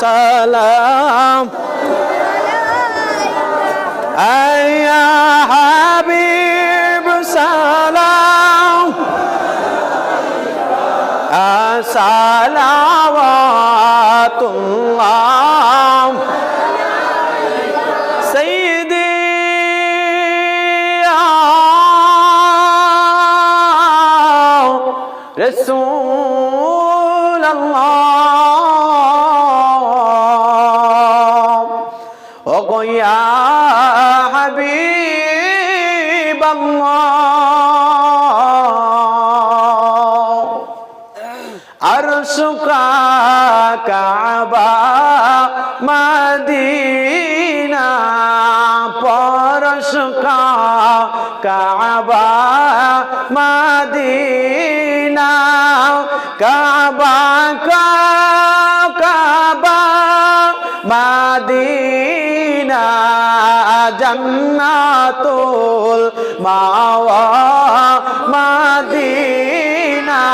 সালাম। আয়া হাবিব সালাম। সালাওয়াতুল্লাহ সাইয়্যিদি রাসূল কাবা মদিনা পরশ Kaaba Medina Kaaba Kaaba Medina জন্নাতুল মাওয়া মদিনা।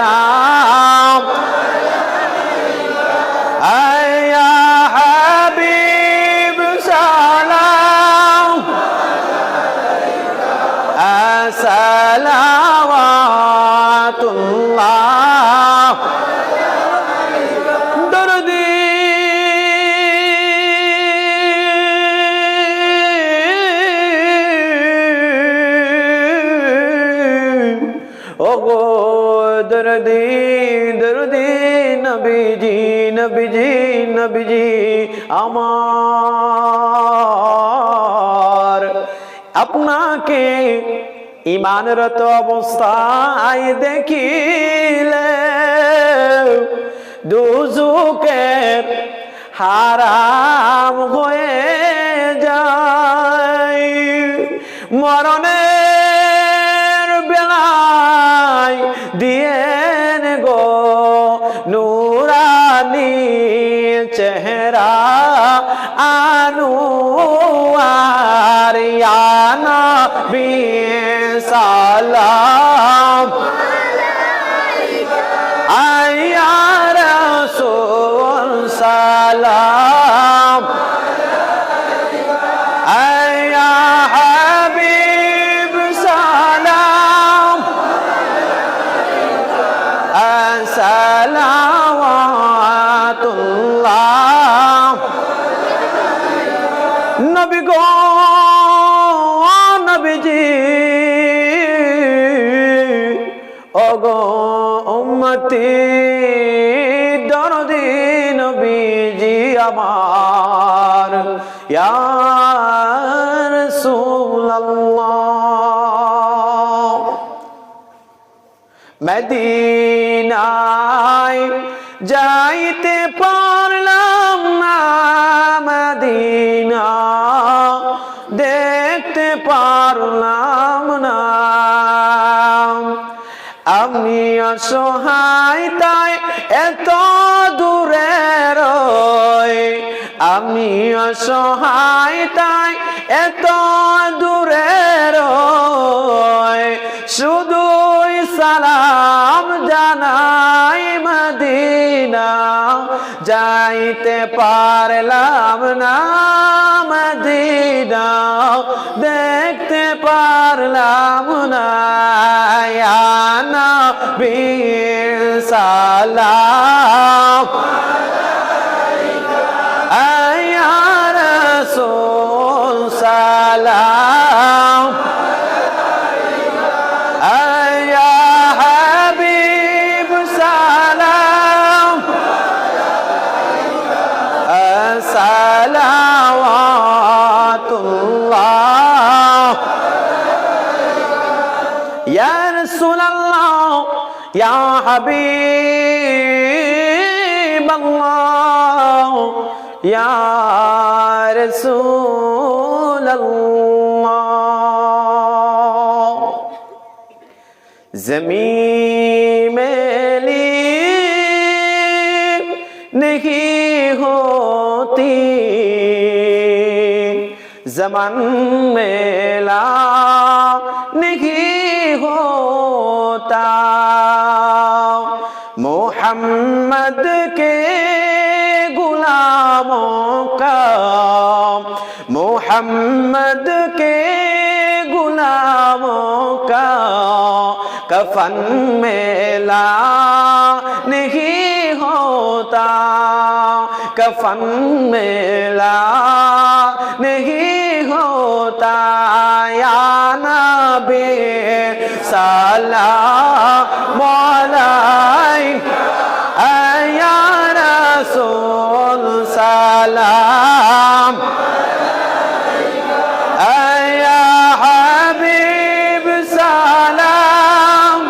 সালাম। আয়া হাবিব সালাম। সালাওয়াতুল্লাহ দরদি। ওগো। দরদি দরদি নবীজি নবীজি নবীজি আমার। আপনাকে ইমানরত অবস্থায় দেখিলে দুজুকের হারাম হয়ে যায়। মরণের চেহারা আনু আরিয়ানা বি সালাম আয়া রাসূল সালাম। ওগো উম্মতি দরদি নবীজি আমার ইয়ার রাসূলুল্লাহ। মদিনায় যাইতে অসহায় তাই এত দূরে রই। আমি অসহায় তাই এত দূরে রই। শুধুই সালাম জানাই মদিনা। যাইতে পারলাম না মদিনা। দেখতে পারলাম না। ইয়া নবী সালাম ইয়া রাসূল ইয়া হাবিবাল্লাহ ইয়া রাসূলাল্লাহ। জমিন মেলি नहीं होती जमन मेला नहीं होता محمد کے غلاموں کا محمد کے غلاموں کا کفن میلا نہیں ہوتا، کفن میلا نہیں ہوتا۔ یا نبی صلی اللہ علیہ রসুল সালাম। হাবিব সালাম।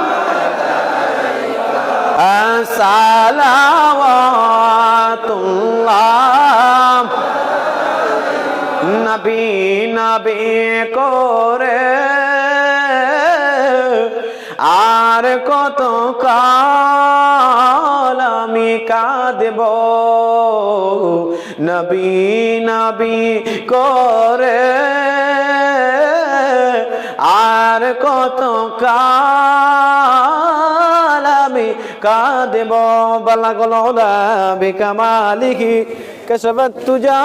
সালাম নবী নবী করে কাঁদব। নবী নবী করে আর কত কাল আমি কাঁদব। বলাগল বিকামালিহি কসবত তুজা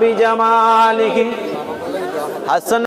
বিজামালিহি। হাসন